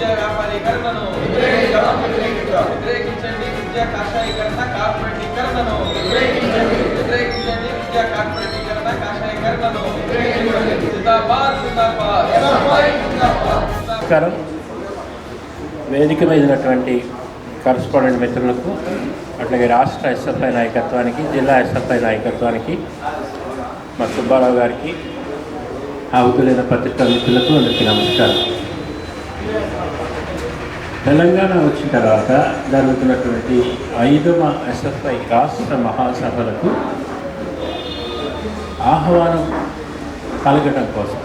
విద్యా వ్యాపారీకరణను వ్యతిరేకించండి. విద్యా కాషాయీకరణ కార్పొరేటీకరణను వ్యతిరేకించండి. విద్యా కార్పొరేటీకరణ కాషాయీకరణను నమస్కారం. వేదిక మీద ఉన్నటువంటి కరస్పాండెంట్ మిత్రులకు అట్లాగే రాష్ట్ర ఎస్ఎఫ్ఐ నాయకత్వానికి జిల్లా ఎస్ఎఫ్ఐ నాయకత్వానికి మా సుబ్బారావు గారికి ఆవుతులైన పత్రికా మిత్రులకు అందరికీ నమస్కారం. తెలంగాణ వచ్చిన తర్వాత జరుగుతున్నటువంటి ఐదవ ఎస్ఎఫ్ఐ రాష్ట్ర మహాసభలకు ఆహ్వానం కలగటం కోసం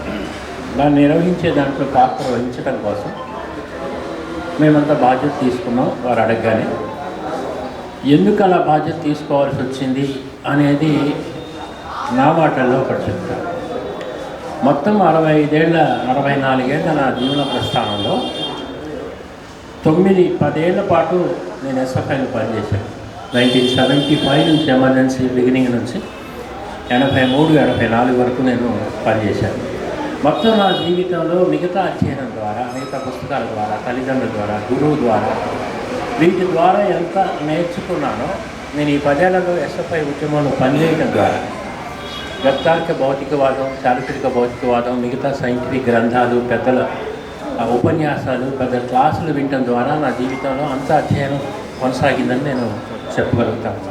దాన్ని నిర్వహించే దాంట్లో పాత్ర వహించడం కోసం మేమంతా బాధ్యత తీసుకున్నాం వారు అడగగానే. ఎందుకు అలా బాధ్యత తీసుకోవాల్సి వచ్చింది అనేది నా మాటల్లో ఒకటి చెప్తాను. మొత్తం అరవై ఐదేళ్ళ అరవై నాలుగేళ్ళ నా జీవన ప్రస్థానంలో తొమ్మిది పదేళ్ళ పాటు నేను ఎస్ఎఫ్ఐలో పనిచేశాను. నైన్టీన్ సెవెంటీ ఫైవ్ నుంచి ఎమర్జెన్సీ బిగినింగ్ నుంచి ఎనభై మూడు ఎనభై నాలుగు వరకు నేను పనిచేశాను. మొత్తం నా జీవితంలో మిగతా అధ్యయనం ద్వారా మిగతా పుస్తకాల ద్వారా తల్లిదండ్రుల ద్వారా గురువు ద్వారా వీటి ద్వారా ఎంత నేర్చుకున్నానో నేను ఈ పదేళ్ళలో ఎస్ఎఫ్ఐ ఉద్యమంలో పనిచేయడం ద్వారా వ్యక్తార్క భౌతికవాదం చారిత్రక భౌతికవాదం మిగతా సైంటిఫిక్ గ్రంథాలు పెద్దల ఉపన్యాసాలు పెద్ద క్లాసులు వినటం ద్వారా నా జీవితంలో అంత అధ్యయనం కొనసాగిందని నేను చెప్పగలుగుతాను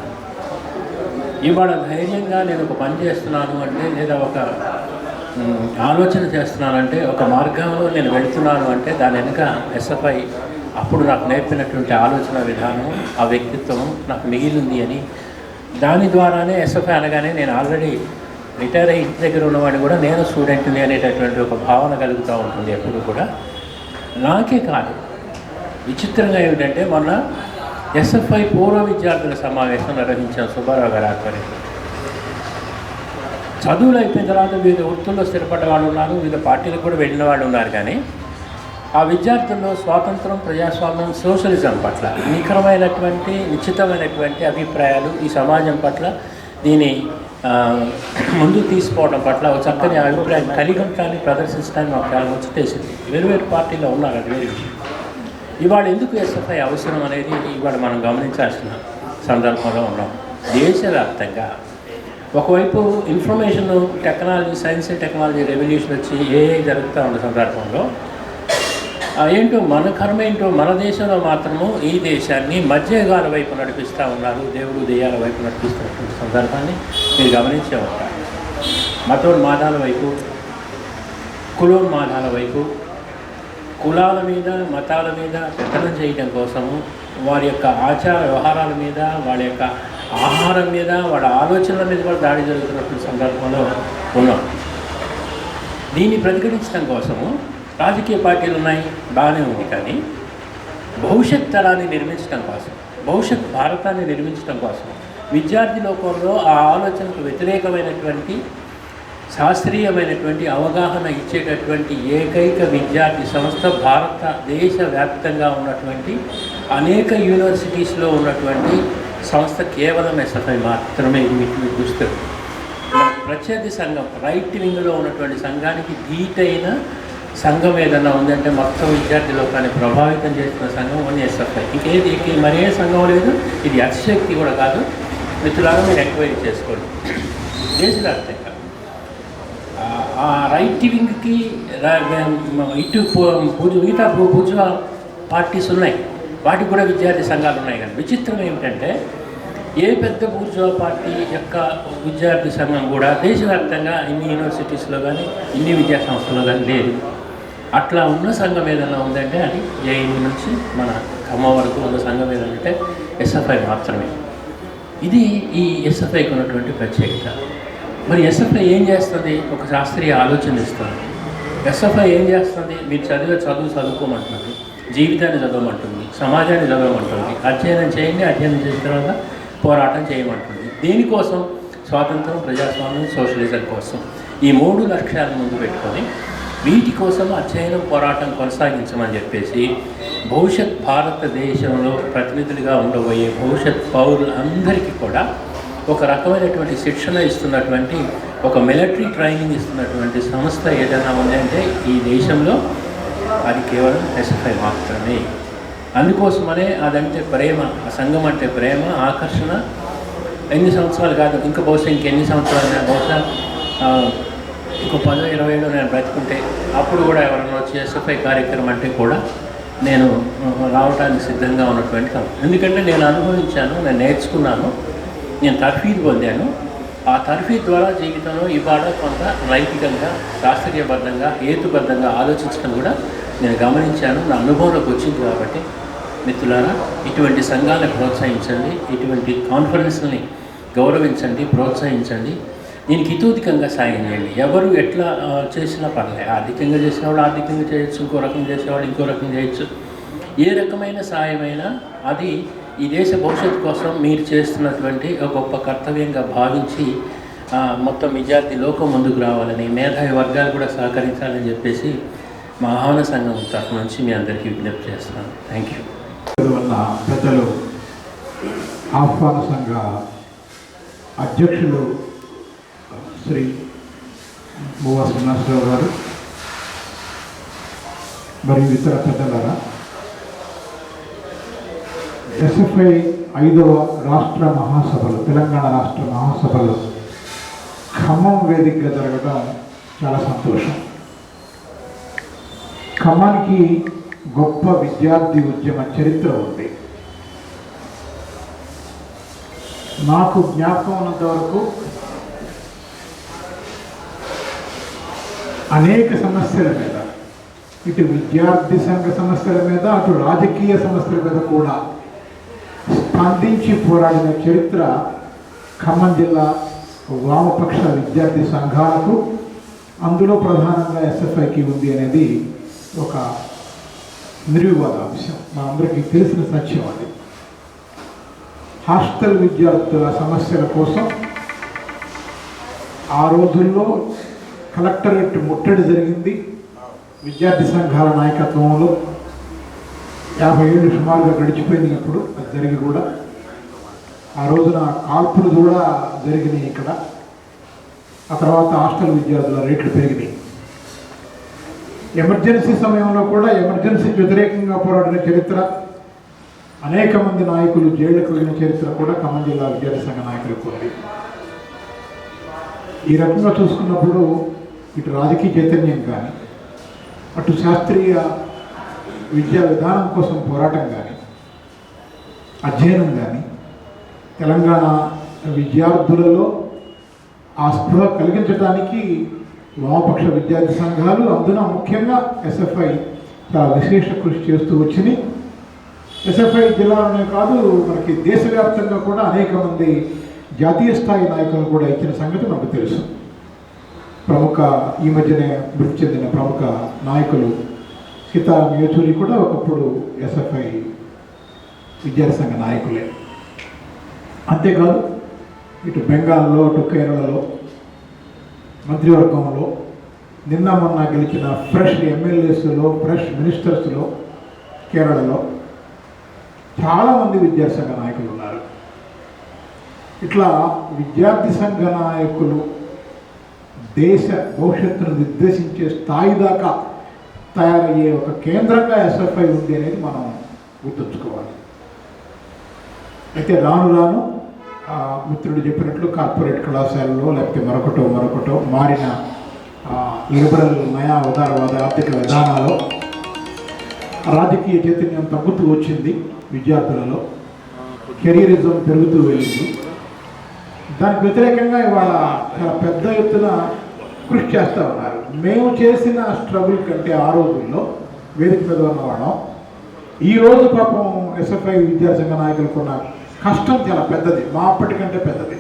ఇవాళ ధైర్యంగా నేను ఒక పని చేస్తున్నాను అంటే లేదా ఒక ఆలోచన చేస్తున్నానంటే ఒక మార్గంలో నేను వెళుతున్నాను అంటే దాని వెనుక ఎస్ఎఫ్ఐ అప్పుడు నాకు నేర్పినటువంటి ఆలోచన విధానం ఆ వ్యక్తిత్వం నాకు మిగిలింది అని. దాని ద్వారానే ఎస్ఎఫ్ఐ అనగానే నేను ఆల్రెడీ రిటైర్ అయ్యి ఇంటి దగ్గర ఉన్నవాడిని కూడా నేను స్టూడెంట్ని అనేటటువంటి ఒక భావన కలుగుతూ ఉంటుంది ఎప్పుడు కూడా. నాకే కాదు. విచిత్రంగా ఏమిటంటే మొన్న ఎస్ఎఫ్ఐ పూర్వ విద్యార్థుల సమావేశం నిర్వహించాం సుబ్బారావు గారి ఆధ్వర్యంలో. చదువులు అయిపోయిన తర్వాత వివిధ వృత్తుల్లో స్థిరపడ్డ వాళ్ళు ఉన్నారు వివిధ పార్టీలకు కూడా వెళ్ళిన వాళ్ళు ఉన్నారు కానీ ఆ విద్యార్థుల్లో స్వాతంత్రం ప్రజాస్వామ్యం సోషలిజం పట్ల నిఖరమైనటువంటి నిశ్చితమైనటువంటి అభిప్రాయాలు ఈ సమాజం పట్ల దీని ముందు తీసుకోవడం పట్ల ఒక చక్కని అభిప్రాయం కలిగి ఉంటాన్ని ప్రదర్శించడానికి మాకు చాలా ముచ్చటేసింది వేరు వేరు పార్టీలో ఉన్నారు అది వేరే. విషయం ఇవాళ ఎందుకు ఎస్ఎఫ్ఐ అవసరం అనేది ఇవాళ మనం గమనించాల్సిన సందర్భంలో ఉన్నాం. దేశవ్యాప్తంగా ఒకవైపు information technology science and technology revolution వచ్చి ఏ జరుగుతూ ఉన్న సందర్భంలో ఏంటో మన కర్మ ఏంటో మన దేశంలో మాత్రము ఈ దేశాన్ని మధ్యగాల వైపు నడిపిస్తూ ఉన్నారు. దేవుడు దెయ్యాల వైపు నడిపిస్తున్నటువంటి సందర్భాన్ని మీరు గమనించే ఉంటారు. మతోన్మాదాల వైపు కులోన్మాదాల వైపు కులాల మీద మతాల మీద పెత్తనం చేయడం కోసము వారి యొక్క ఆచార వ్యవహారాల మీద వాళ్ళ యొక్క ఆహారం మీద వాళ్ళ ఆలోచనల మీద కూడా దాడి జరుగుతున్నటువంటి సందర్భంలో ఉన్నాం. దీన్ని ప్రతిఘటించడం కోసము రాజకీయ పార్టీలు ఉన్నాయి బాగానే ఉంది కానీ భవిష్యత్ తరాన్ని నిర్మించడం కోసం భవిష్యత్ భారతాన్ని నిర్మించడం కోసం విద్యార్థి లోకంలో ఆ ఆలోచనకు వ్యతిరేకమైనటువంటి శాస్త్రీయమైనటువంటి అవగాహన ఇచ్చేటటువంటి ఏకైక విద్యార్థి సంస్థ భారతదేశ వ్యాప్తంగా ఉన్నటువంటి అనేక యూనివర్సిటీస్లో ఉన్నటువంటి సంస్థ కేవలం ఎస్ఎఫ్ఐ మాత్రమే మీకు చూస్తారు ప్రత్యర్థి సంఘం రైట్ వింగ్లో ఉన్నటువంటి సంఘానికి ధీటైన సంఘం ఏదైనా ఉందంటే మొత్తం విద్యార్థి లోకాన్ని ప్రభావితం చేస్తున్న సంఘం ఓన్లీ ఎస్ఎఫ్ఐ. ఇంకేది మరి మరే సంఘం లేదు ఇది అతిశక్తి కూడా కాదు. మిత్రులారా మీరు ఎంక్వైరీ చేసుకోండి. దేశవ్యాప్తంగా ఆ- ఆ రైట్ వింగ్కి ఇటు పు- మిగతా పూజ పార్టీస్ ఉన్నాయి. వాటికి కూడా విద్యార్థి సంఘాలు ఉన్నాయి కానీ విచిత్రం ఏమిటంటే ఏ పెద్ద బూర్జువా పార్టీ యొక్క విద్యార్థి సంఘం కూడా దేశవ్యాప్తంగా ఇన్ని యూనివర్సిటీస్లో కానీ ఇన్ని విద్యా సంస్థల్లో కానీ లేదు. అట్లా ఉన్న సంఘం ఏదైనా ఉందంటే అది జైన్ నుంచి మన ఖమ్మ వరకు ఉన్న సంఘం ఏదంటే ఎస్ఎఫ్ఐ మాత్రమే. ఇది ఈ ఎస్ఎఫ్ఐకి ఉన్నటువంటి ప్రత్యేకత. మరి ఎస్ఎఫ్ఐ ఏం చేస్తుంది? ఒక శాస్త్రీయ ఆలోచన ఇస్తుంది. ఎస్ఎఫ్ఐ ఏం చేస్తుంది? మీరు చదివే చదువు చదువుకోమంటున్నారు జీవితాన్ని చదవమంటుంది. సమాజాన్ని చదవమంటుంది. అధ్యయనం చేయండి అధ్యయనం చేసిన తర్వాత పోరాటం చేయమంటుంది. దేనికోసం స్వాతంత్రం ప్రజాస్వామ్యం సోషలిజం కోసం ఈ మూడు లక్ష్యాలను ముందు పెట్టుకొని వీటి కోసం అధ్యయనం పోరాటం కొనసాగించమని చెప్పేసి భవిష్యత్ భారతదేశంలో ప్రతినిధులుగా ఉండబోయే భవిష్యత్ పౌరులందరికీ కూడా ఒక రకమైనటువంటి శిక్షణ ఇస్తున్నటువంటి ఒక మిలిటరీ ట్రైనింగ్ ఇస్తున్నటువంటి సంస్థ ఏదైనా ఉందంటే ఈ దేశంలో అది కేవలం ఎస్ఎఫ్ఐ మాత్రమే. అందుకోసమనే అదంటే ప్రేమ ఆ సంఘం అంటే ప్రేమ ఆకర్షణ. ఎన్ని సంవత్సరాలు కాదు ఇంకా బహుశా ఇంకెన్ని సంవత్సరాలు బహుశా ఇంకో పదో ఇరవైలో నేను బ్రతుకుంటే అప్పుడు కూడా ఎవరైనా వచ్చి ఎస్ఎఫ్ఐ కార్యక్రమం అంటే కూడా నేను రావడానికి సిద్ధంగా ఉన్నటువంటి కాదు. ఎందుకంటే నేను అనుభవించాను నేను నేర్చుకున్నాను నేను తర్ఫీదు పొందాను. ఆ తర్ఫీదు ద్వారా జీవితంలో ఇవాళ కొంత నైతికంగా శాస్త్రీయబద్ధంగా హేతుబద్ధంగా ఆలోచించడం కూడా నేను గమనించాను. నా అనుభవంలోకి వచ్చింది కాబట్టి మిత్రులారా ఇటువంటి సంఘాలను ప్రోత్సహించండి ఇటువంటి కాన్ఫరెన్స్ని గౌరవించండి ప్రోత్సహించండి. దీనికి ఇతోధికంగా సాయం చేయండి. ఎవరు ఎట్లా చేసినా పర్లేదు ఆర్థికంగా చేసేవాడు ఆర్థికంగా చేయొచ్చు ఇంకో రకం చేసేవాడు ఇంకో రకం చేయొచ్చు. ఏ రకమైన సాయమైనా అది ఈ దేశ భవిష్యత్తు కోసం మీరు చేస్తున్నటువంటి ఒక గొప్ప కర్తవ్యంగా భావించి మొత్తం విద్యార్థి లోకం ముందుకు రావాలని మేధావి వర్గాలు కూడా సహకరించాలని చెప్పేసి మా ఆహ్వాన సంఘం తరఫు నుంచి మీ అందరికీ విజ్ఞప్తి చేస్తున్నాను. థ్యాంక్ యూ వల్ల పెద్దలు ఆహ్వాన సంఘ అధ్యక్షులు శ్రీ బువా శ్రీనివాసరావు గారు మరియు ఇతర పెద్దలారా. ఎస్ఎఫ్ఐ ఐదవ రాష్ట్ర మహాసభలు తెలంగాణ రాష్ట్ర మహాసభలు ఖమ్మం వేదికగా జరగడం చాలా సంతోషం. ఖమ్మానికి గొప్ప విద్యార్థి ఉద్యమ చరిత్ర ఉంది. నాకు జ్ఞాపకం ఉన్నంత వరకు అనేక సమస్యల మీద ఇటు విద్యార్థి సంఘ సమస్యల మీద అటు రాజకీయ సమస్యల మీద కూడా స్పందించి పోరాడిన చరిత్ర ఖమ్మం జిల్లా వామపక్ష విద్యార్థి సంఘాలకు అందులో ప్రధానంగా ఎస్ఎఫ్ఐకి ఉంది అనేది ఒక నిర్వివాద అంశం. మనందరికీ తెలిసిన సత్యం అది. హాస్టల్ విద్యార్థుల సమస్యల కోసం ఆ రోజుల్లో కలెక్టరేట్ ముట్టడి జరిగింది. విద్యార్థి సంఘాల నాయకత్వంలో యాభై ఏళ్ళు సుమారుగా గడిచిపోయింది ఇప్పుడు అది జరిగి కూడా ఆ రోజున కాల్పులు కూడా జరిగినాయి ఇక్కడ. ఆ తర్వాత హాస్టల్ విద్యార్థుల రేట్లు పెరిగినాయి. ఎమర్జెన్సీ సమయంలో కూడా ఎమర్జెన్సీకి వ్యతిరేకంగా పోరాడిన చరిత్ర అనేక మంది నాయకులు జైళ్ళకు వెళ్ళిన చరిత్ర కూడా ఖమ్మం జిల్లా విద్యార్థి సంఘ నాయకులకు ఉంది. ఈ రకంగా చూసుకున్నప్పుడు ఇటు రాజకీయ చైతన్యం కానీ అటు శాస్త్రీయ విద్యా విధానం కోసం పోరాటం కానీ అధ్యయనం కానీ తెలంగాణ విద్యార్థులలో ఆ స్పృహ కలిగించడానికి వామపక్ష విద్యార్థి సంఘాలు అందున ముఖ్యంగా ఎస్ఎఫ్ఐ చాలా విశేష కృషి చేస్తూ వచ్చినాయి ఎస్ఎఫ్ఐ జిల్లాలోనే కాదు మనకి దేశవ్యాప్తంగా కూడా అనేక మంది జాతీయ స్థాయి నాయకులు కూడా ఇచ్చిన సంగతి మనకు తెలుసు. ప్రముఖ ఈ మధ్యనే మృతి చెందిన ప్రముఖ నాయకులు సీతారాం యేచూరి కూడా ఒకప్పుడు ఎస్ఎఫ్ఐ విద్యాసంఘ నాయకులే. అంతేకాదు ఇటు బెంగాల్లో అటు కేరళలో మంత్రివర్గంలో నిన్న మొన్న గెలిచిన ఫ్రెష్ ఎమ్మెల్యేస్లో ఫ్రెష్ మినిస్టర్స్లో కేరళలో చాలామంది విద్యాసంఘ నాయకులు ఉన్నారు. ఇట్లా విద్యార్థి సంఘ నాయకులు దేశ భవిష్యత్తును నిర్దేశించే స్థాయి దాకా తయారయ్యే ఒక కేంద్రంగా ఎస్ఎఫ్ఐ ఉంది అనేది మనం గుర్తుంచుకోవాలి. అయితే రాను రాను మిత్రుడు చెప్పినట్లు కార్పొరేట్ కళాశాలలో లేకపోతే మరొకటో మరొకటో మారిన లిబరల్ నయా ఉదారవాద ఆర్థిక విధానాలు రాజకీయ చైతన్యం తగ్గుతూ వచ్చింది విద్యార్థులలో. కెరీరిజం పెరుగుతూ వెళ్ళింది. దానికి వ్యతిరేకంగా ఇవాళ చాలా పెద్ద ఎత్తున కృషి చేస్తూ ఉన్నారు. మేము చేసిన స్ట్రగుల్ కంటే ఆ రోజుల్లో వేదిక మీద ఉన్నవాళ్ళం. ఈ రోజు పాపం ఎస్ఎఫ్ఐ విద్యాసంఘ సంఘ ఉన్న కష్టం చాలా పెద్దది. మా అప్పటికంటే పెద్దది.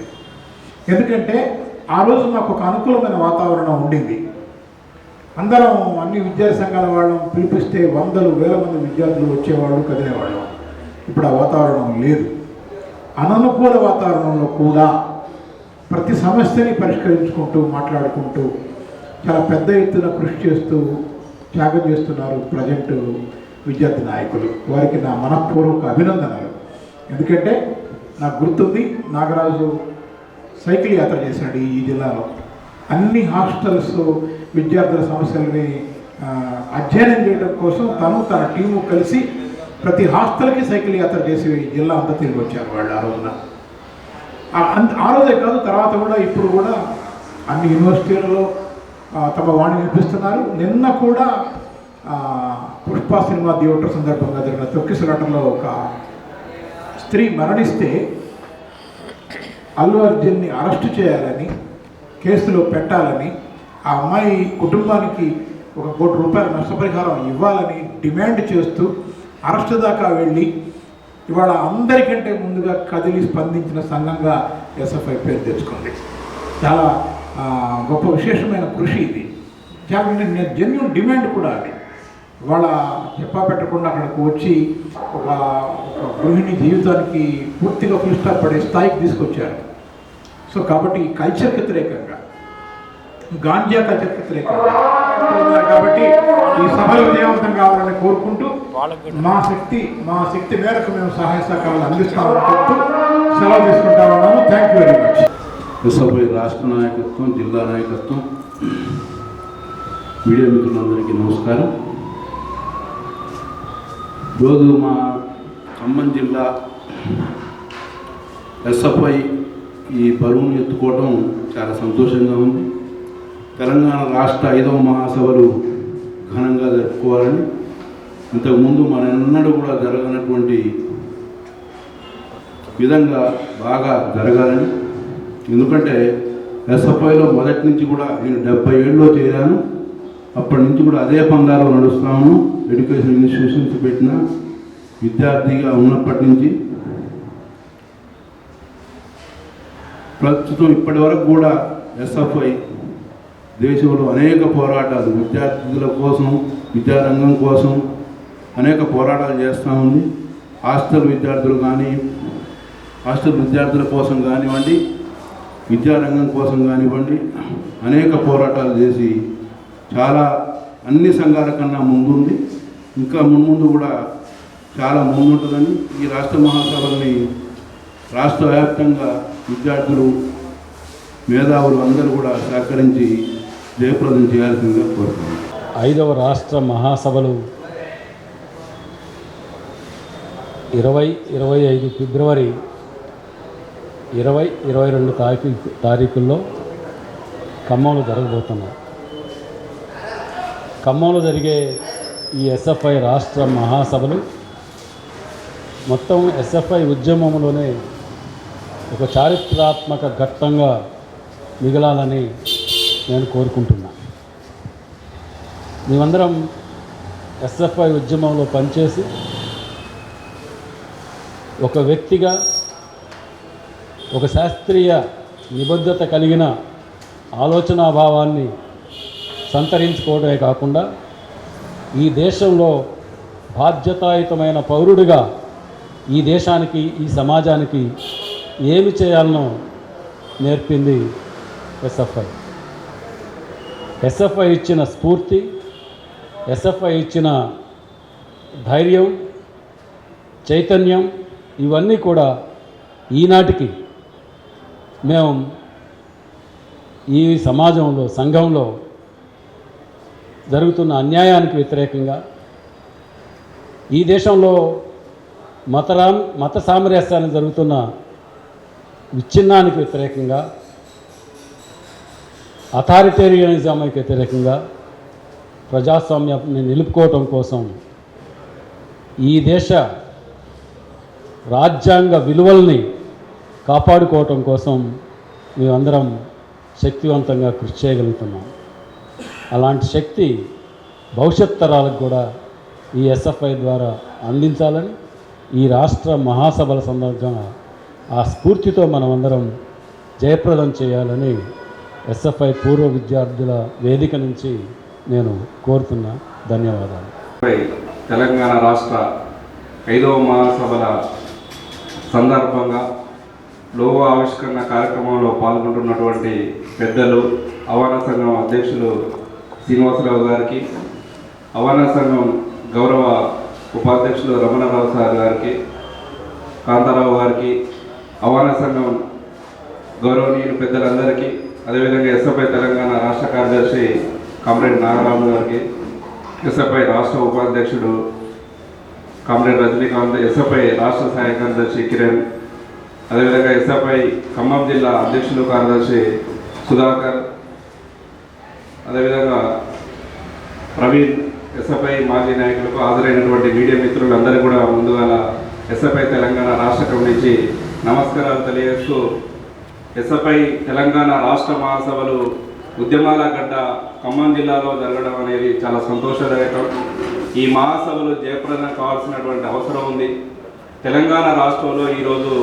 ఎందుకంటే ఆ రోజు మాకు ఒక అనుకూలమైన వాతావరణం ఉండింది. అందరం అన్ని విద్యాసంఘాల సంఘాల వాళ్ళం పిలిపిస్తే వందలు వేల మంది విద్యార్థులు వచ్చేవాళ్ళు కదిలేవాళ్ళం. ఇప్పుడు ఆ వాతావరణం లేదు. అననుకూల వాతావరణంలో కూడా ప్రతి సమస్యని పరిష్కరించుకుంటూ మాట్లాడుకుంటూ చాలా పెద్ద ఎత్తున కృషి చేస్తూ త్యాగం చేస్తున్నారు ప్రజెంట్ విద్యార్థి నాయకులు. వారికి నా మనఃపూర్వక అభినందనలు. ఎందుకంటే నాకు గుర్తుంది నాగరాజు సైకిల్ యాత్ర చేశాడు ఈ జిల్లాలో. అన్ని హాస్టల్స్ విద్యార్థుల సమస్యల్ని అధ్యయనం చేయడం కోసం తను తన టీము కలిసి ప్రతి హాస్టల్కి సైకిల్ యాత్ర చేసి జిల్లా అంతా తిరిగి వచ్చారు వాళ్ళు ఆ రోజున. ఆ- అంత- రోజే కాదు తర్వాత కూడా ఇప్పుడు కూడా అన్ని యూనివర్సిటీలలో తమ వాణి వినిపిస్తున్నారు. నిన్న కూడా పుష్ప సినిమా థియేటర్ సందర్భంగా జరిగిన తొక్కిసలాటంలో ఒక స్త్రీ మరణిస్తే అల్లు అర్జున్ని అరెస్ట్ చేయాలని కేసులో పెట్టాలని ఆ అమ్మాయి కుటుంబానికి ఒక కోటి రూపాయల నష్టపరిహారం ఇవ్వాలని డిమాండ్ చేస్తూ అరెస్ట్ దాకా వెళ్ళి ఇవాళ అందరికంటే ముందుగా కదిలి స్పందించిన సంఘంగా ఎస్ఎఫ్ఐ పేరు తెచ్చుకుంది. చాలా గొప్ప విశేషమైన కృషి ఇది. చాలా జెన్యున్ డిమాండ్ కూడా అది. ఇవాళ చెప్పా పెట్టకుండా అక్కడికి వచ్చి ఒక ఒక గృహిణి జీవితానికి పూర్తిగా ఫుల్ పడే స్థాయికి తీసుకొచ్చారు. సో కాబట్టి ఈ కల్చర్ వ్యతిరేకంగా గాంజా కల్చర్ వ్యతిరేకంగా ఉన్నారు కాబట్టి ఈ సభలు విజయవంతం కావాలని కోరుకుంటూ మా శక్తి మా శక్తి మేరకు మేము సహాయ సహకారాలు అందిస్తామని చెప్తూ సెలవు తీసుకుంటా ఉన్నాను thank you very much SFI రాష్ట్ర నాయకత్వం జిల్లా నాయకత్వం మీడియా మిత్రులందరికీ నమస్కారం. ఈరోజు మా ఖమ్మం జిల్లా ఎస్ఎఫ్ఐ ఈ బరువును ఎత్తుకోవడం చాలా సంతోషంగా ఉంది. తెలంగాణ రాష్ట్ర ఐదవ మహాసభలు ఘనంగా జరుపుకోవాలని ఇంతకుముందు మనెన్నడూ కూడా జరగనటువంటి విధంగా బాగా జరగాలని. ఎందుకంటే ఎస్ఎఫ్ఐలో మొదటి నుంచి కూడా నేను డెబ్బై ఏళ్ళలో చేరాను. అప్పటి నుంచి కూడా అదే పందాలో నడుస్తాము ఎడ్యుకేషన్ ఇన్స్టిట్యూషన్స్ పెట్టిన విద్యార్థిగా ఉన్నప్పటి నుంచి. ప్రస్తుతం ఇప్పటి వరకు కూడా ఎస్ఎఫ్ఐ దేశంలో అనేక పోరాటాలు విద్యార్థుల కోసం విద్యారంగం కోసం అనేక పోరాటాలు చేస్తూ ఉంది. హాస్టల్ విద్యార్థులు కానీ హాస్టల్ విద్యార్థుల కోసం కానివ్వండి విద్యారంగం కోసం కానివ్వండి అనేక పోరాటాలు చేసి చాలా అన్ని సంఘాల కన్నా ముందుంది. ఇంకా మున్ముందు కూడా చాలా ముందుంటుందని ఈ రాష్ట్ర మహాసభల్ని రాష్ట్ర వ్యాప్తంగా విద్యార్థులు మేధావులు అందరూ కూడా సహకరించి జయప్రదం చేయాల్సిందిగా కోరుతున్నాను. ఐదవ రాష్ట్ర మహాసభలు ఇరవై ఇరవై ఐదు ఫిబ్రవరి ఇరవై ఇరవై రెండు తారీఖు తారీఖుల్లో ఖమ్మంలో జరగబోతున్నాయి. ఖమ్మంలో జరిగే ఈ ఎస్ఎఫ్ఐ రాష్ట్ర మహాసభలు మొత్తం ఎస్ఎఫ్ఐ ఉద్యమంలోనే ఒక చారిత్రాత్మక ఘట్టంగా మిగలాలని నేను కోరుకుంటున్నా. మేమందరం ఎస్ఎఫ్ఐ ఉద్యమంలో పనిచేసి ఒక వ్యక్తిగా ఒక శాస్త్రీయ నిబద్ధత కలిగిన ఆలోచనాభావాన్ని సంతరించుకోవడమే కాకుండా ఈ దేశంలో బాధ్యతాయుతమైన పౌరుడిగా ఈ దేశానికి ఈ సమాజానికి ఏమి చేయాలనో నేర్పింది ఎస్ఎఫ్ఐ. ఎస్ఎఫ్ఐ ఇచ్చిన స్ఫూర్తి ఎస్ఎఫ్ఐ ఇచ్చిన ధైర్యం చైతన్యం ఇవన్నీ కూడా ఈనాటికి మేము ఈ సమాజంలో సంఘంలో జరుగుతున్న అన్యాయానికి వ్యతిరేకంగా ఈ దేశంలో మతరా మత సామరస్యాన్ని జరుగుతున్న విచ్ఛిన్నానికి వ్యతిరేకంగా అథారిటేరియనిజంకి వ్యతిరేకంగా ప్రజాస్వామ్యాన్ని నిలుపుకోవటం కోసం ఈ దేశ రాజ్యాంగ విలువల్ని కాపాడుకోవటం కోసం మేమందరం శక్తివంతంగా కృషి చేయగలుగుతున్నాం. అలాంటి శక్తి భవిష్యత్ తరాలకు కూడా ఈ ఎస్ఎఫ్ఐ ద్వారా అందించాలని ఈ రాష్ట్ర మహాసభల సందర్భంగా ఆ స్ఫూర్తితో మనమందరం జయప్రదం చేయాలని ఎస్ఎఫ్ఐ పూర్వ విద్యార్థుల వేదిక నుంచి నేను కోరుతున్నా ధన్యవాదాలు. తెలంగాణ రాష్ట్ర ఐదవ మహాసభల సందర్భంగా లోగో ఆవిష్కరణ కార్యక్రమంలో పాల్గొంటున్నటువంటి పెద్దలు అవానా సంఘం అధ్యక్షులు శ్రీనివాసరావు గారికి అవానా సంఘం గౌరవ ఉపాధ్యక్షులు రమణరావు సార్ గారికి కాంతారావు గారికి అవానా సంఘం గౌరవనీయులు పెద్దలందరికీ అదేవిధంగా ఎస్ఎఫ్ఐ తెలంగాణ రాష్ట్ర కార్యదర్శి కామ్రేడ్ నాగరాజు గారికి ఎస్ఎఫ్ఐ రాష్ట్ర ఉపాధ్యక్షుడు కామ్రేడ్ రజనీకాంత్ ఎస్ఎఫ్ఐ రాష్ట్ర సహాయ కార్యదర్శి కిరణ్ అదేవిధంగా ఎస్ఎఫ్ఐ ఖమ్మం జిల్లా అధ్యక్షులు కార్యదర్శి సుధాకర్ అదేవిధంగా ప్రవీణ్ ఎస్ఎఫ్ఐ మాజీ నాయకులకు హాజరైనటువంటి మీడియా మిత్రులందరూ కూడా ముందుగా ఎస్ఎఫ్ఐ తెలంగాణ రాష్ట్ర కమిటీ నుంచి నమస్కారాలు తెలియజేస్తూ ఎస్ఎఫ్ఐ తెలంగాణ రాష్ట్ర మహాసభలు ఉద్యమాల గడ్డ ఖమ్మం జిల్లాలో జరగడం అనేది చాలా సంతోషదాయకం. ఈ మహాసభలు జయప్రదం కావాల్సినటువంటి అవసరం ఉంది. తెలంగాణ రాష్ట్రంలో ఈరోజు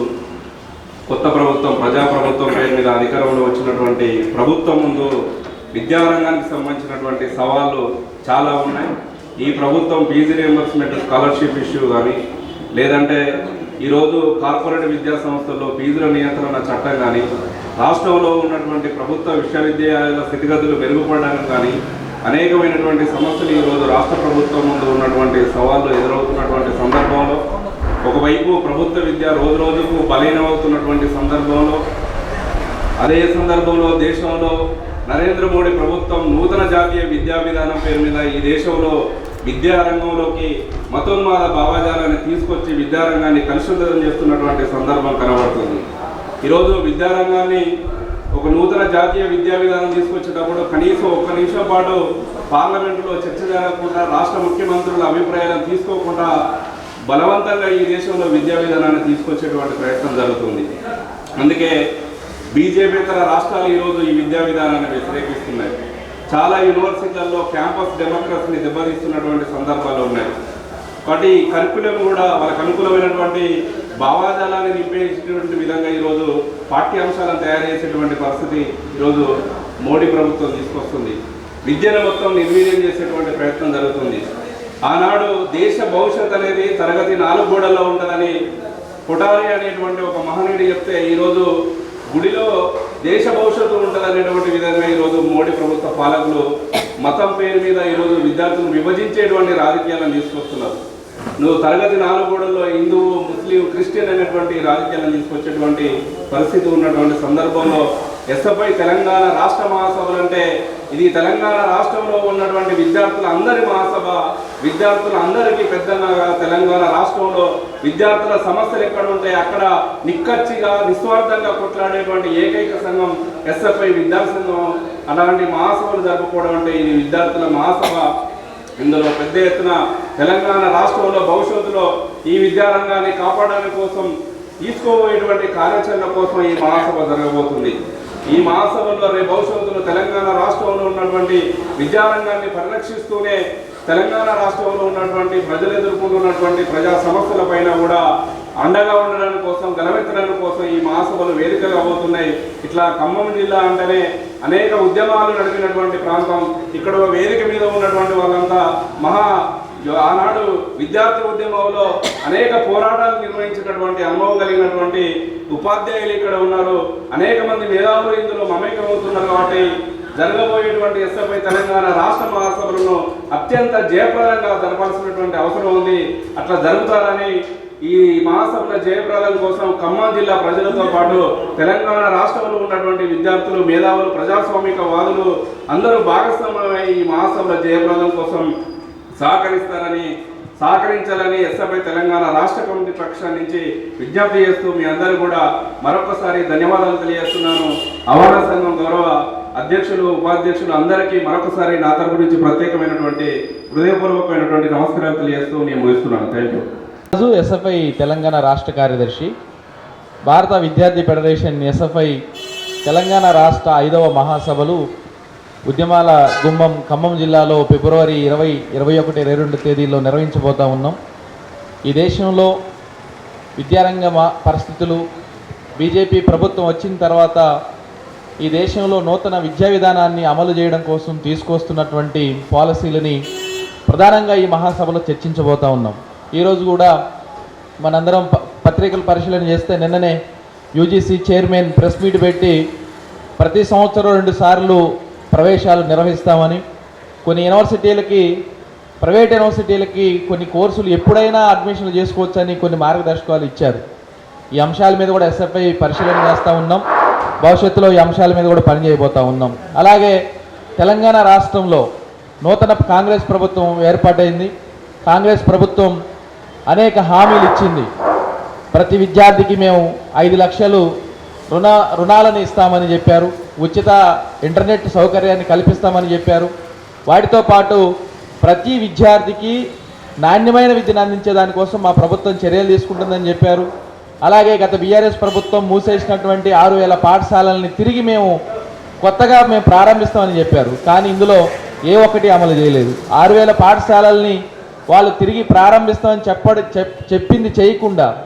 కొత్త ప్రభుత్వం ప్రజాప్రభుత్వం పేరు మీద అధికారంలో వచ్చినటువంటి ప్రభుత్వం ముందు విద్యారంగానికి సంబంధించినటువంటి సవాళ్ళు చాలా ఉన్నాయి. ఈ ప్రభుత్వం ఫీజు రియంబర్స్మెంట్ స్కాలర్షిప్ ఇష్యూ కానీ లేదంటే ఈరోజు కార్పొరేట్ విద్యా సంస్థల్లో ఫీజుల నియంత్రణ చట్టం కానీ రాష్ట్రంలో ఉన్నటువంటి ప్రభుత్వ విశ్వవిద్యాలయాల స్థితిగతులు మెరుగుపడడానికి కానీ అనేకమైనటువంటి సమస్యలు ఈరోజు రాష్ట్ర ప్రభుత్వం ముందు ఉన్నటువంటి సవాళ్ళు ఎదురవుతున్నటువంటి సందర్భంలో ఒకవైపు ప్రభుత్వ విద్య రోజు రోజుకు బలహీనమవుతున్నటువంటి సందర్భంలో అదే సందర్భంలో దేశంలో నరేంద్ర మోడీ ప్రభుత్వం నూతన జాతీయ విద్యా విధానం పేరు మీద ఈ దేశంలో విద్యారంగంలోకి మతోన్మాద భావజాలాన్ని తీసుకొచ్చి విద్యారంగాన్ని కలుషితం చేస్తున్నటువంటి సందర్భం కనబడుతుంది. ఈరోజు విద్యారంగాన్ని ఒక నూతన జాతీయ విద్యా విధానం తీసుకొచ్చేటప్పుడు కనీసం ఒక్క నిమిషం పాటు పార్లమెంటులో చర్చ జరగకుండా రాష్ట్ర ముఖ్యమంత్రుల అభిప్రాయాలను తీసుకోకుండా బలవంతంగా ఈ దేశంలో విద్యా విధానాన్ని తీసుకొచ్చేటువంటి ప్రయత్నం జరుగుతుంది. అందుకే బీజేపీతర రాష్ట్రాలు ఈరోజు ఈ విద్యా విధానాన్ని వ్యతిరేకిస్తున్నాయి. చాలా యూనివర్సిటీలలో క్యాంపస్ డెమోక్రసీని దెబ్బతీస్తున్నటువంటి సందర్భాలు ఉన్నాయి. కాబట్టి ఈ కరికులం కూడా వాళ్ళకు అనుకూలమైనటువంటి భావాజాలాన్ని నింపేసేటువంటి విధంగా ఈరోజు పాఠ్యాంశాలను తయారు చేసేటువంటి పరిస్థితి ఈరోజు మోడీ ప్రభుత్వం తీసుకొస్తుంది. విద్యను మొత్తం నిర్వీర్యం చేసేటువంటి ప్రయత్నం జరుగుతుంది. ఆనాడు దేశ భవిష్యత్ అనేది తరగతి నాలుగు గోడల్లో ఉంటుందని పుటారి అనేటువంటి ఒక మహనీయుడు చెప్తే ఈరోజు గుడిలో దేశ భవిష్యత్తు ఉంటుంది విధంగా ఈరోజు మోడీ ప్రభుత్వ పాలకులు మతం పేరు మీద ఈరోజు విద్యార్థులను విభజించేటువంటి రాజకీయాలను తీసుకొస్తున్నారు. నువ్వు తరగతి నాలుగు గోడల్లో హిందువు ముస్లిం క్రిస్టియన్ అనేటువంటి రాజకీయాలను తీసుకొచ్చేటువంటి పరిస్థితి ఉన్నటువంటి సందర్భంలో ఎస్ఎఫ్ఐ తెలంగాణ రాష్ట్ర మహాసభలు అంటే ఇది తెలంగాణ రాష్ట్రంలో ఉన్నటువంటి విద్యార్థుల అందరి మహాసభ విద్యార్థుల అందరికీ పెద్దన్నగా తెలంగాణ రాష్ట్రంలో విద్యార్థుల సమస్యలు ఎక్కడ ఉంటాయి? అక్కడ నిక్కచ్చిగా నిస్వార్థంగా కొట్లాడేటువంటి ఏకైక సంఘం ఎస్ఎఫ్ఐ విద్యాసంఘం. సంఘం అలాంటి మహాసభలు జరుపుకోవడం అంటే ఇది విద్యార్థుల మహాసభ. ఇందులో పెద్ద ఎత్తున తెలంగాణ రాష్ట్రంలో భవిష్యత్తులో ఈ విద్యారంగాన్ని కాపాడడం కోసం తీసుకోబోయేటువంటి కార్యాచరణ కోసం ఈ మహాసభ జరగబోతుంది. ఈ మహాసభలో రేపు భవిష్యత్తులో తెలంగాణ రాష్ట్రంలో ఉన్నటువంటి విద్యారంగాన్ని పరిరక్షిస్తూనే తెలంగాణ రాష్ట్రంలో ఉన్నటువంటి ప్రజలు ఎదుర్కొంటున్నటువంటి ప్రజా సమస్యల పైన కూడా అండగా ఉండడం కోసం గలవెత్తడం కోసం ఈ మహాసభలు వేదికగా అవుతున్నాయి. ఇట్లా ఖమ్మం జిల్లా అంటేనే అనేక ఉద్యమాలు నడిపినటువంటి ప్రాంతం. ఇక్కడ ఒక వేదిక మీద ఉన్నటువంటి వాళ్ళంతా మహా ఆనాడు విద్యార్థి ఉద్యమంలో అనేక పోరాటాలు నిర్వహించినటువంటి అనుభవం కలిగినటువంటి ఉపాధ్యాయులు ఇక్కడ ఉన్నారు. అనేక మంది మేధావులు ఇందులో మమేకమవుతున్నారు కాబట్టి జరగబోయేటువంటి ఎస్ఎఫ్ఐ తెలంగాణ రాష్ట్ర మహాసభలను అత్యంత జయప్రదంగా జరపాల్సినటువంటి అవసరం ఉంది. అట్లా జరుగుతారని ఈ మహాసభల జయప్రదం కోసం ఖమ్మం జిల్లా ప్రజలతో పాటు తెలంగాణ రాష్ట్రంలో ఉన్నటువంటి విద్యార్థులు మేధావులు ప్రజాస్వామిక వాదులు అందరూ భాగస్వామ్యమై ఈ మహాసభల జయప్రదం కోసం సహకరిస్తారని సహకరించాలని ఎస్ఎఫ్ఐ తెలంగాణ రాష్ట్ర కమిటీ పక్షాన్ని నుంచి విజ్ఞప్తి చేస్తూ మీ అందరూ కూడా మరొకసారి ధన్యవాదాలు తెలియజేస్తున్నాను. అవార్డ సంఘం గౌరవ అధ్యక్షులు ఉపాధ్యక్షులు అందరికీ మరొకసారి నా తరపు నుంచి ప్రత్యేకమైనటువంటి హృదయపూర్వకమైనటువంటి నమస్కారాలు తెలియజేస్తూ నేను ముగిస్తున్నాను. థ్యాంక్ యూ ఎస్ఎఫ్ఐ తెలంగాణ రాష్ట్ర కార్యదర్శి భారత విద్యార్థి ఫెడరేషన్ ఎస్ఎఫ్ఐ తెలంగాణ రాష్ట్ర ఐదవ మహాసభలు ఉద్యమాల గుమ్మం ఖమ్మం జిల్లాలో ఫిబ్రవరి ఇరవై ఇరవై ఒకటి ఇరవై రెండు తేదీల్లో నిర్వహించబోతా ఉన్నాం. ఈ దేశంలో విద్యారంగ పరిస్థితులు బీజేపీ ప్రభుత్వం వచ్చిన తర్వాత ఈ దేశంలో నూతన విద్యా విధానాన్ని అమలు చేయడం కోసం తీసుకొస్తున్నటువంటి పాలసీలని ప్రధానంగా ఈ మహాసభలో చర్చించబోతా ఉన్నాం. ఈరోజు కూడా మనందరం ప- పత్రికలు పరిశీలన చేస్తే నిన్ననే యూజీసీ చైర్మన్ ప్రెస్ మీట్ పెట్టి ప్రతి సంవత్సరం రెండు సార్లు ప్రవేశాలు నిర్వహిస్తామని కొన్ని యూనివర్సిటీలకి ప్రైవేట్ యూనివర్సిటీలకి కొన్ని కోర్సులు ఎప్పుడైనా అడ్మిషన్లు చేసుకోవచ్చని కొన్ని మార్గదర్శకాలు ఇచ్చారు. ఈ అంశాల మీద కూడా ఎస్ఎఫ్ఐ పరిశీలన చేస్తూ ఉన్నాం. భవిష్యత్తులో ఈ అంశాల మీద కూడా పనిచేయబోతూ ఉన్నాం. అలాగే తెలంగాణ రాష్ట్రంలో నూతన కాంగ్రెస్ ప్రభుత్వం ఏర్పాటైంది. కాంగ్రెస్ ప్రభుత్వం అనేక హామీలు ఇచ్చింది. ప్రతి విద్యార్థికి మేము ఐదు లక్షలు రుణ రుణాలను ఇస్తామని చెప్పారు. ఉచిత ఇంటర్నెట్ సౌకర్యాన్ని కల్పిస్తామని చెప్పారు. వాటితో పాటు ప్రతి విద్యార్థికి నాణ్యమైన విద్యను అందించే దానికోసం మా ప్రభుత్వం చర్యలు తీసుకుంటుందని చెప్పారు. అలాగే గత బీఆర్ఎస్ ప్రభుత్వం మూసేసినటువంటి ఆరు వేల పాఠశాలల్ని తిరిగి మేము కొత్తగా మేము ప్రారంభిస్తామని చెప్పారు. కానీ ఇందులో ఏ ఒక్కటి అమలు చేయలేదు. ఆరు వేల పాఠశాలల్ని వాళ్ళు తిరిగి ప్రారంభిస్తామని చెప్పడి చెప్- చెప్పింది చేయకుండా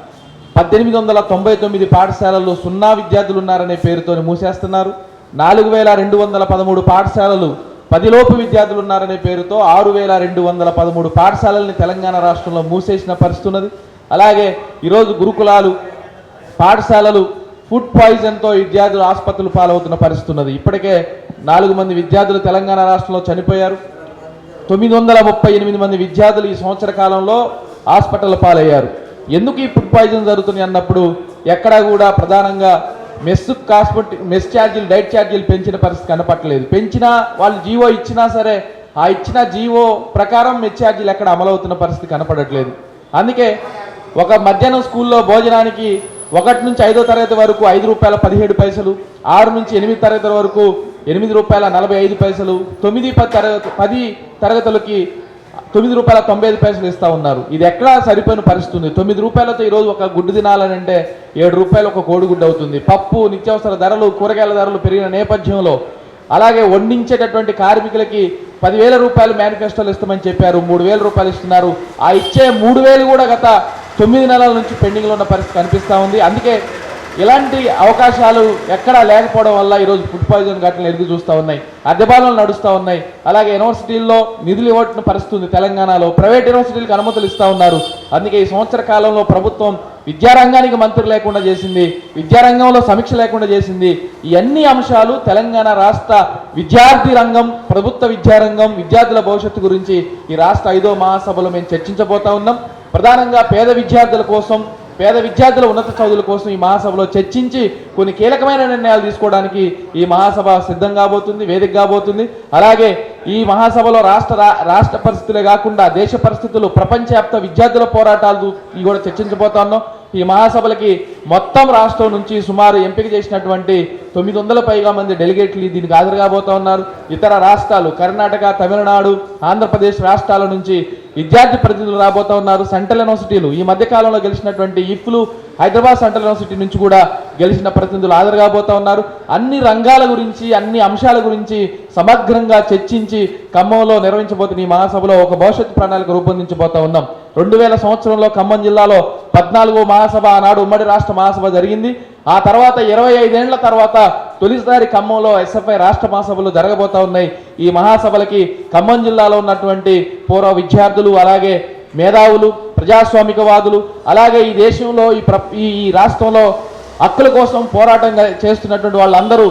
పద్దెనిమిది వందల తొంభై తొమ్మిది పాఠశాలల్లో సున్నా విద్యార్థులు ఉన్నారనే పేరుతో మూసేస్తున్నారు. నాలుగు వేల రెండు వందల పదమూడు పాఠశాలలు పదిలోపు విద్యార్థులు ఉన్నారనే పేరుతో ఆరు వేల రెండు వందల పదమూడు పాఠశాలల్ని తెలంగాణ రాష్ట్రంలో మూసేసిన పరిస్థితి ఉన్నది. అలాగే ఈరోజు గురుకులాలు పాఠశాలలు ఫుడ్ పాయిజన్తో విద్యార్థులు ఆసుపత్రులు పాలవుతున్న పరిస్థితి ఉన్నది. ఇప్పటికే నాలుగు మంది విద్యార్థులు తెలంగాణ రాష్ట్రంలో చనిపోయారు. తొమ్మిది వందల ముప్పై ఎనిమిది మంది విద్యార్థులు ఈ సంవత్సర కాలంలో హాస్పిటల్ పాలయ్యారు. ఎందుకు ఈ ఫుడ్ పాయిజన్ జరుగుతుంది అన్నప్పుడు ఎక్కడా కూడా ప్రధానంగా మెస్ కాస్మెటిక్ మెస్ ఛార్జీలు డైట్ ఛార్జీలు పెంచిన పరిస్థితి కనపట్టలేదు. పెంచినా వాళ్ళు జీవో ఇచ్చినా సరే ఆ ఇచ్చిన జీవో ప్రకారం మెస్ ఛార్జీలు ఎక్కడ అమలవుతున్న పరిస్థితి కనపడట్లేదు. అందుకే ఒక మధ్యాహ్నం స్కూల్లో భోజనానికి ఒకటి నుంచి ఐదో తరగతి వరకు ఐదు రూపాయల పదిహేడు పైసలు ఆరు నుంచి ఎనిమిది తరగతుల వరకు ఎనిమిది రూపాయల నలభై ఐదు పైసలు తొమ్మిది పది తరగతి పది తరగతులకి తొమ్మిది రూపాయల తొంభై ఐదు పైసలు ఇస్తూ ఉన్నారు. ఇది ఎక్కడా సరిపోయిన పరిస్థితి ఉంది తొమ్మిది రూపాయలతో ఈరోజు ఒక గుడ్డు తినాలని అంటే ఏడు రూపాయలు ఒక కోడిగుడ్డు అవుతుంది. పప్పు నిత్యావసర ధరలు కూరగాయల ధరలు పెరిగిన నేపథ్యంలో అలాగే వండించేటటువంటి కార్మికులకి పదివేల రూపాయలు మేనిఫెస్టోలు ఇస్తామని చెప్పారు. మూడు వేల రూపాయలు ఇస్తున్నారు. ఆ ఇచ్చే మూడు వేలు కూడా గత తొమ్మిది నెలల నుంచి పెండింగ్లో ఉన్న పరిస్థితి కనిపిస్తూ ఉంది. అందుకే ఇలాంటి అవకాశాలు ఎక్కడా లేకపోవడం వల్ల ఈరోజు ఫుడ్ పాయిజన్ ఘటనలు ఎదుగు చూస్తూ ఉన్నాయి. అద్దెబాలను నడుస్తూ ఉన్నాయి. అలాగే యూనివర్సిటీల్లో నిధులు ఇవ్వటం పరిస్థితుంది తెలంగాణలో. ప్రైవేట్ యూనివర్సిటీలకు అనుమతులు ఇస్తూ ఉన్నారు. అందుకే ఈ సంవత్సర కాలంలో ప్రభుత్వం విద్యారంగానికి మంత్రి లేకుండా చేసింది. విద్యారంగంలో సమీక్ష లేకుండా చేసింది. ఈ అన్ని అంశాలు తెలంగాణ రాష్ట్ర విద్యార్థి రంగం ప్రభుత్వ విద్యారంగం విద్యార్థుల భవిష్యత్తు గురించి ఈ రాష్ట్ర ఐదో మహాసభలో మేము చర్చించబోతా ఉన్నాం. ప్రధానంగా పేద విద్యార్థుల కోసం పేద విద్యార్థుల ఉన్నత చదువుల కోసం ఈ మహాసభలో చర్చించి కొన్ని కీలకమైన నిర్ణయాలు తీసుకోవడానికి ఈ మహాసభ సిద్ధం కాబోతుంది వేదిక కాబోతుంది. అలాగే ఈ మహాసభలో రాష్ట్ర రా- రాష్ట్ర పరిస్థితులే కాకుండా దేశ పరిస్థితులు ప్రపంచవ్యాప్త విద్యార్థుల పోరాటాలు కూడా చర్చించబోతా ఉన్నాం. ఈ మహాసభలకి మొత్తం రాష్ట్రం నుంచి సుమారు ఎంపిక చేసినటువంటి తొమ్మిది వందల పైగా మంది డెలిగేట్లు దీనికి హాజరు కాబోతా ఉన్నారు. ఇతర రాష్ట్రాలు కర్ణాటక తమిళనాడు ఆంధ్రప్రదేశ్ రాష్ట్రాల నుంచి విద్యార్థి ప్రతినిధులు రాబోతా ఉన్నారు. సెంట్రల్ యూనివర్సిటీలు ఈ మధ్యకాలంలో గెలిచినటువంటి ఇఫ్లు హైదరాబాద్ సెంట్రల్ యూనివర్సిటీ నుంచి కూడా గెలిచిన ప్రతినిధులు హాజరు కాబోతా ఉన్నారు. అన్ని రంగాల గురించి అన్ని అంశాల గురించి సమగ్రంగా చర్చించి ఖమ్మంలో నిర్వహించబోతున్న ఈ మహాసభలో ఒక భవిష్యత్తు ప్రణాళిక రూపొందించబోతా ఉన్నాం. రెండు వేల సంవత్సరంలో ఖమ్మం జిల్లాలో పద్నాలుగో మహాసభ ఆనాడు ఉమ్మడి రాష్ట్ర మహాసభ జరిగింది. ఆ తర్వాత ఇరవై ఐదేళ్ళ తర్వాత తొలిసారి ఖమ్మంలో ఎస్ఎఫ్ఐ రాష్ట్ర మహాసభలు జరగబోతా ఉన్నాయి. ఈ మహాసభలకి ఖమ్మం జిల్లాలో ఉన్నటువంటి పూర్వ విద్యార్థులు అలాగే మేధావులు ప్రజాస్వామికవాదులు అలాగే ఈ దేశంలో ఈ ప్ర ఈ ఈ రాష్ట్రంలో హక్కుల కోసం పోరాటం చేస్తున్నటువంటి వాళ్ళందరూ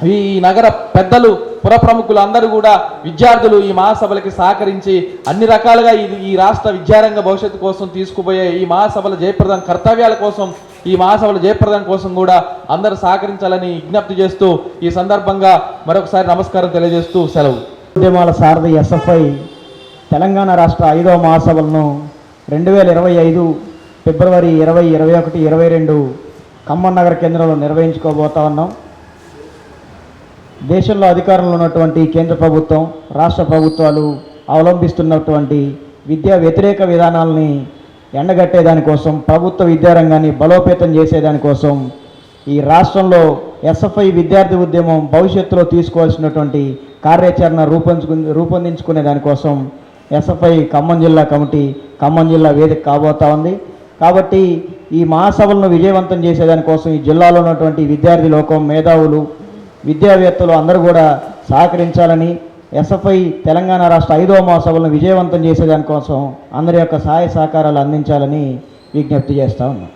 ఈ నగర పెద్దలు పుర ప్రముఖులు అందరూ కూడా విద్యార్థులు ఈ మహాసభలకి సహకరించి అన్ని రకాలుగా ఇది ఈ రాష్ట్ర విద్యారంగ భవిష్యత్తు కోసం తీసుకుపోయే ఈ మహాసభల జయప్రదం కర్తవ్యాల కోసం ఈ మహాసభల జయప్రదం కోసం కూడా అందరూ సహకరించాలని విజ్ఞప్తి చేస్తూ ఈ సందర్భంగా మరొకసారి నమస్కారం తెలియజేస్తూ సెలవు. ఉద్యమాల సారథి ఎస్ఎఫ్ఐ తెలంగాణ రాష్ట్ర ఐదవ మహాసభలను రెండు వేల ఇరవై ఐదు ఫిబ్రవరి ఇరవై ఇరవై ఒకటి ఇరవై రెండు ఖమ్మం నగర కేంద్రంలో నిర్వహించుకోబోతా ఉన్నాం. దేశంలో అధికారంలో ఉన్నటువంటి కేంద్ర ప్రభుత్వం రాష్ట్ర ప్రభుత్వాలు అవలంబిస్తున్నటువంటి విద్యా వ్యతిరేక విధానాలని ఎండగట్టేదానికోసం ప్రభుత్వ విద్యారంగాన్ని బలోపేతం చేసేదానికోసం ఈ రాష్ట్రంలో ఎస్ఎఫ్ఐ విద్యార్థి ఉద్యమం భవిష్యత్తులో తీసుకోవాల్సినటువంటి కార్యాచరణ రూపొందుకు రూపొందించుకునే దానికోసం ఎస్ఎఫ్ఐ ఖమ్మం జిల్లా కమిటీ ఖమ్మం జిల్లా వేదిక కాబోతా ఉంది. కాబట్టి ఈ మహాసభలను విజయవంతం చేసేదానికోసం ఈ జిల్లాలో ఉన్నటువంటి విద్యార్థి లోకం మేధావులు విద్యావేత్తలు అందరూ కూడా సహకరించాలని ఎస్ఎఫ్ఐ తెలంగాణ రాష్ట్ర ఐదవ మహాసభలను విజయవంతం చేసేదానికోసం అందరి యొక్క సహాయ సహకారాలు అందించాలని విజ్ఞప్తి చేస్తా ఉన్నాం.